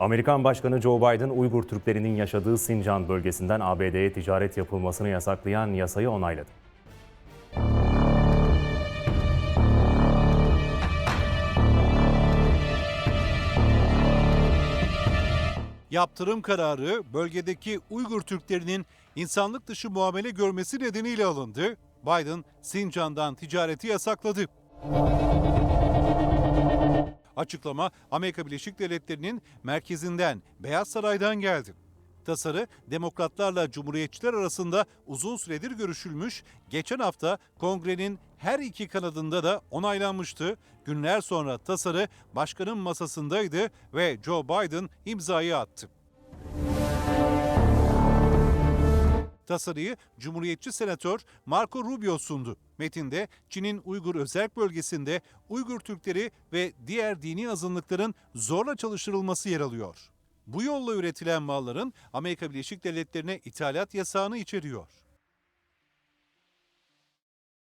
Amerikan Başkanı Joe Biden, Uygur Türklerinin yaşadığı Sincan bölgesinden ABD'ye ticaret yapılmasını yasaklayan yasayı onayladı. Yaptırım kararı bölgedeki Uygur Türklerinin insanlık dışı muamele görmesi nedeniyle alındı. Biden Sincan'dan ticareti yasakladı. Açıklama Amerika Birleşik Devletleri'nin merkezinden Beyaz Saray'dan geldi. Tasarı demokratlarla cumhuriyetçiler arasında uzun süredir görüşülmüş, geçen hafta kongrenin her iki kanadında da onaylanmıştı. Günler sonra tasarı başkanın masasındaydı ve Joe Biden imzayı attı. Tasarıyı Cumhuriyetçi Senatör Marco Rubio sundu. Metinde Çin'in Uygur özerk bölgesinde Uygur Türkleri ve diğer dini azınlıkların zorla çalıştırılması yer alıyor. Bu yolla üretilen malların Amerika Birleşik Devletleri'ne ithalat yasağını içeriyor.